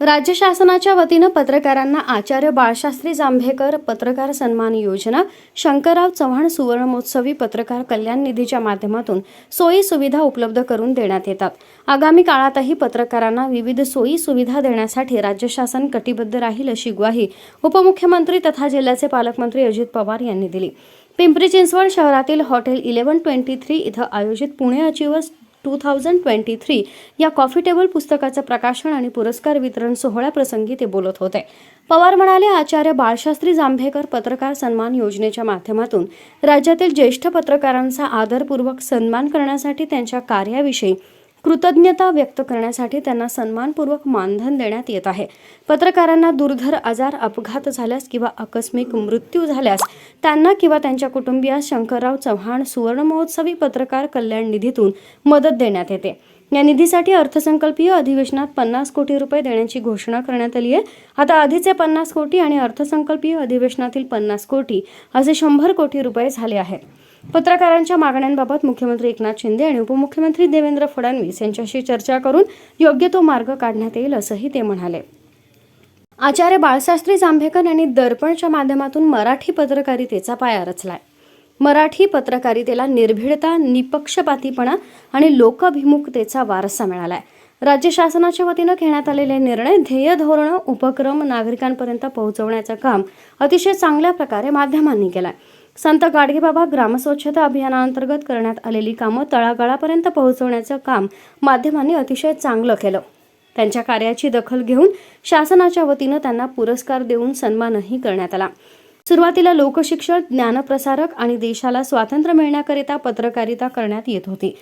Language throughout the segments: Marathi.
राज्य शासनाच्या वतीनं पत्रकारांना आचार्य बाळशास्त्री जांभेकर पत्रकार सन्मान योजना शंकरराव चव्हाण सुवर्णमहोत्सवी पत्रकार कल्याण निधीच्या माध्यमातून सोयी सुविधा उपलब्ध करून देण्यात येतात. आगामी काळातही पत्रकारांना विविध सोयी सुविधा देण्यासाठी राज्य शासन कटिबद्ध राहील अशी ग्वाही उपमुख्यमंत्री तथा जिल्ह्याचे पालकमंत्री अजित पवार यांनी दिली. पिंपरी चिंचवड शहरातील हॉटेल इलेव्हन ट्वेंटी थ्री इथं आयोजित Pune achievers two thousand twenty three या कॉफी टेबल पुस्तकाचं प्रकाशन आणि पुरस्कार वितरण सोहळ्याप्रसंगी ते बोलत होते. पवार म्हणाले आचार्य बाळशास्त्री जांभेकर पत्रकार सन्मान योजनेच्या माध्यमातून राज्यातील ज्येष्ठ पत्रकारांचा आदरपूर्वक सन्मान करण्यासाठी त्यांच्या कार्याविषयी कृतज्ञता व्यक्त करण्यासाठी त्यांना सन्मानपूर्वक मानधन देण्यात येत आहे. पत्रकारांना दुर्धर आजार अपघात झाल्यास किंवा आकस्मिक मृत्यू झाल्यास त्यांना किंवा त्यांच्या कुटुंबियास शंकरराव चव्हाण सुवर्ण महोत्सवी पत्रकार कल्याण निधीतून मदत देण्यात येते. या निधीसाठी अर्थसंकल्पीय अधिवेशनात पन्नास कोटी रुपये देण्याची घोषणा करण्यात आली आहे. आता आधीचे पन्नास कोटी आणि अर्थसंकल्पीय अधिवेशनातील पन्नास कोटी असे शंभर कोटी रुपये झाले आहेत. पत्रकारांच्या मागण्यांबाबत मुख्यमंत्री एकनाथ शिंदे आणि उपमुख्यमंत्री देवेंद्र फडणवीस यांच्याशी चर्चा करून योग्य तो मार्ग काढण्यात येईल असंही ते म्हणाले. आचार्य बाळशास्त्री जांभेकर यांनी दर्पणच्या माध्यमातून मराठी पत्रकारितेचा पाया रचलाय. मराठी पत्रकारितेला निर्भीडता निपक्षपातीपणा आणि लोकाभिमुखतेचा वारसा मिळालाय. राज्य शासनाच्या वतीनं घेण्यात आलेले निर्णय ध्येय धोरणं उपक्रम नागरिकांपर्यंत पोहोचवण्याचं काम अतिशय चांगल्या प्रकारे माध्यमांनी केलंय. संत गाडगेबाबा ग्रामस्वच्छता अभियानाअंतर्गत करण्यात आलेली कामं तळागाळापर्यंत पोहोचवण्याचं काम माध्यमांनी अतिशय चांगलं केलं. त्यांच्या कार्याची दखल घेऊन शासनाच्या वतीनं त्यांना पुरस्कार देऊन सन्मानही करण्यात आला. सुरुवातीला लोकशिक्षण ज्ञानप्रसारक आणि देशाला स्वातंत्र्य मिळण्याकरिता पत्रकारिता करण्यात येत होती.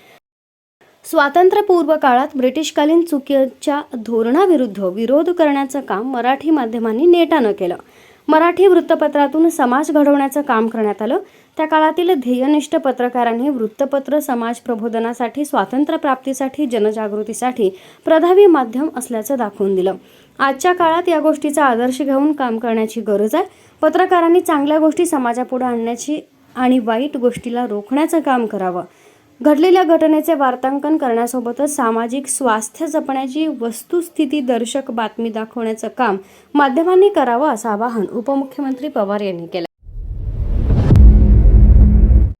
स्वातंत्र्यपूर्व काळात ब्रिटिशकालीन चुकीच्या धोरणाविरुद्ध विरोध करण्याचं काम मराठी माध्यमांनी नेटानं केलं. मराठी वृत्तपत्रातून समाज घडवण्याचं काम करण्यात आलं. त्या काळातील ध्येयनिष्ठ पत्रकारांनी वृत्तपत्र समाज प्रबोधनासाठी स्वातंत्र्य प्राप्तीसाठी जनजागृतीसाठी प्रभावी माध्यम असल्याचं दाखवून दिलं. आजच्या काळात या गोष्टीचा आदर्श घेऊन काम करण्याची गरज आहे. पत्रकारांनी चांगल्या गोष्टी समाजापुढे आणण्याची आणि वाईट गोष्टीला रोखण्याचं काम करावं. घडलेल्या घटनेचे वार्तांकन करण्यासोबतच सामाजिक स्वास्थ्य जपण्याची वस्तुस्थिती दर्शक बातमी दाखवण्याचं काम माध्यमांनी करावं असं आवाहन उपमुख्यमंत्री पवार यांनी केलं.